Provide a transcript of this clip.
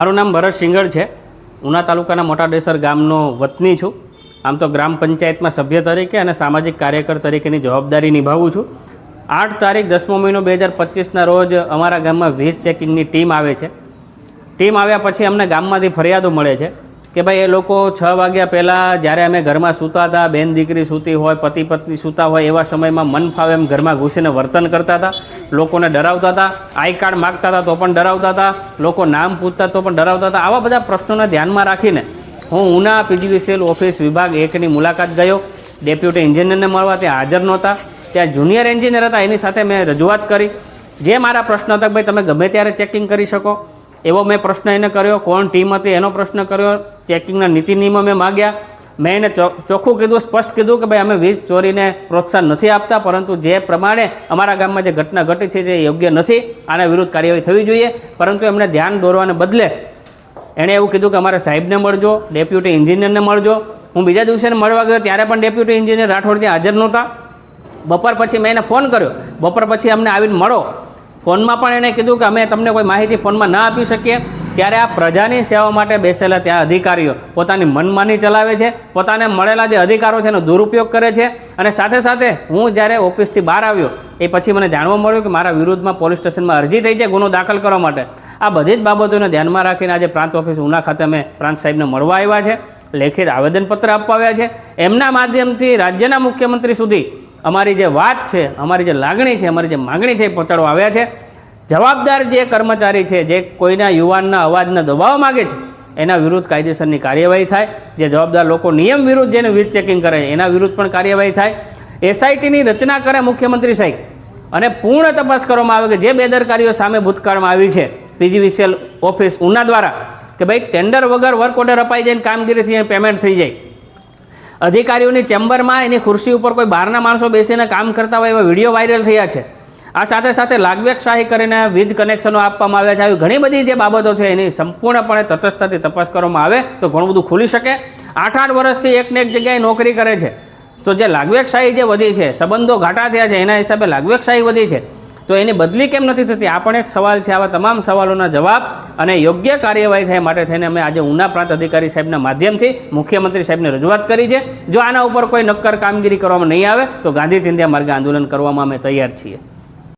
મારું નામ ભરત સિંગળ છે. ઉના તાલુકાના મોટાડેસર ગામનો વતની છું. આમ તો ગ્રામ પંચાયતમાં સભ્ય તરીકે અને સામાજિક કાર્યકર તરીકેની જવાબદારી નિભાવું છું. આઠ તારીખ દસમો મહિનો બે હજાર પચીસના રોજ અમારા ગામમાં વીજ ચેકિંગની ટીમ આવે છે. ટીમ આવ્યા પછી અમને ગામમાંથી ફરિયાદો મળે છે. કે ભાઈ એ લોકો છ વાગ્યા પહેલાં જ્યારે અમે ઘરમાં સૂતા હતા, બેન દીકરી સૂતી હોય, પતિ પત્ની સૂતા હોય, એવા સમયમાં મન ફાવે એમ ઘરમાં ઘૂસીને વર્તન કરતા હતા. લોકોને ડરાવતા હતા. આઈ કાર્ડ માગતા હતા તો પણ ડરાવતા હતા. લોકો નામ પૂછતા તો પણ ડરાવતા હતા. આવા બધા પ્રશ્નોને ધ્યાનમાં રાખીને હું ઉના પીજીવીસીએલ ઓફિસ વિભાગ એકની મુલાકાત ગયો. ડેપ્યુટી એન્જિનિયરને મળવા ત્યાં હાજર નહોતા. ત્યાં જુનિયર એન્જિનિયર હતા. એની સાથે મેં રજૂઆત કરી. જે મારા પ્રશ્ન હતા ભાઈ તમે ગમે ત્યારે ચેકિંગ કરી શકો. એવો મેં પ્રશ્ન એને કર્યો, કોણ ટીમ હતી એનો પ્રશ્ન કર્યો, ચેકિંગના નીતિ નિયમો મેં માગ્યા. મેં એને ચોખ્ખું કીધું, સ્પષ્ટ કીધું કે ભાઈ અમે વીજ ચોરીને પ્રોત્સાહન નથી આપતા, પરંતુ જે પ્રમાણે અમારા ગામમાં જે ઘટના ઘટી છે તે યોગ્ય નથી, આના વિરુદ્ધ કાર્યવાહી થવી જોઈએ. પરંતુ એમને ધ્યાન દોરવાને બદલે એણે એવું કીધું કે અમારે સાહેબને મળજો, ડેપ્યુટી એન્જિનિયરને મળજો. હું બીજા દિવસે મળવા ગયો, ત્યારે પણ ડેપ્યુટી એન્જિનિયર રાઠોડ ત્યાં હાજર નહોતા. બપોર પછી મેં એને ફોન કર્યો. બપોર પછી અમને આવીને મળો. ફોનમાં પણ એણે કીધું કે અમે તમને કોઈ માહિતી ફોનમાં ના આપી શકીએ. ત્યારે આ પ્રજાની સેવા માટે બેસેલા ત્યાં અધિકારીઓ પોતાની મનમાની ચલાવે છે. પોતાને મળેલા જે અધિકારો છે એનો દુરુપયોગ કરે છે. અને સાથે સાથે હું જ્યારે ઓફિસથી બહાર આવ્યો, એ પછી મને જાણવા મળ્યું કે મારા વિરુદ્ધમાં પોલીસ સ્ટેશનમાં અરજી થઈ છે ગુનો દાખલ કરવા માટે. આ બધી જ બાબતોને ધ્યાનમાં રાખીને આજે પ્રાંત ઓફિસ ઉના ખાતે અમે પ્રાંત સાહેબને મળવા આવ્યા છે. લેખિત આવેદનપત્ર આપવા આવ્યા છે. એમના માધ્યમથી રાજ્યના મુખ્યમંત્રી સુધી અમારી જે વાત છે, અમારી જે લાગણી છે, અમારી જે માગણી છે એ પહોંચાડવા આવ્યા છે. જવાબદાર જે કર્મચારી છે, જે કોઈના યુવાનના અવાજને દબાવવા માગે છે, એના વિરુદ્ધ કાયદેસરની કાર્યવાહી થાય. જે જવાબદાર લોકો નિયમ વિરુદ્ધ જેને વીજ ચેકિંગ કરે એના વિરુદ્ધ પણ કાર્યવાહી થાય. એસઆઈટીની રચના કરે મુખ્યમંત્રી સાહેબ. અને પૂર્ણ તપાસ કરવામાં આવે કે જે બેદરકારીઓ સામે ભૂતકાળમાં આવી છે, પીજીવીસીએલ ઓફિસ ઉના દ્વારા, કે ભાઈ ટેન્ડર વગર વર્ક ઓર્ડર અપાઈ જાય કામગીરીથી પેમેન્ટ થઈ જાય. અધિકારીઓની ચેમ્બરમાં એની ખુરશી ઉપર કોઈ બહારના માણસો બેસીને કામ કરતા હોય એવા વીડિયો વાયરલ થયા છે. આ સાથે સાથે લાગવેકશાહી કરીને વીજ કનેક્શનો આપવામાં આવ્યા છે. આવી ઘણી બધી જે બાબતો છે એની સંપૂર્ણપણે તટસ્થતાથી તપાસ કરવામાં આવે તો ઘણું બધું ખુલી શકે. આઠ આઠ વર્ષથી એકને એક જગ્યાએ નોકરી કરે છે. તો જે લાગવેકશાહી જે વધી છે, સંબંધો ઘાટા થયા છે, એના હિસાબે લાગવેકશાહી વધી છે. તો એની બદલી કેમ નથી થતી? આ પણ એક સવાલ છે. આવા તમામ સવાલોના જવાબ અને યોગ્ય કાર્યવાહી થાય માટે થઈને અમે આજે ઉના પ્રાંત અધિકારી સાહેબના માધ્યમથી મુખ્યમંત્રી સાહેબને રજૂઆત કરી છે. જો આના ઉપર કોઈ નક્કર કામગીરી કરવામાં નહીં આવે, તો ગાંધી ચિંધ્યા માર્ગે આંદોલન કરવામાં અમે તૈયાર છીએ.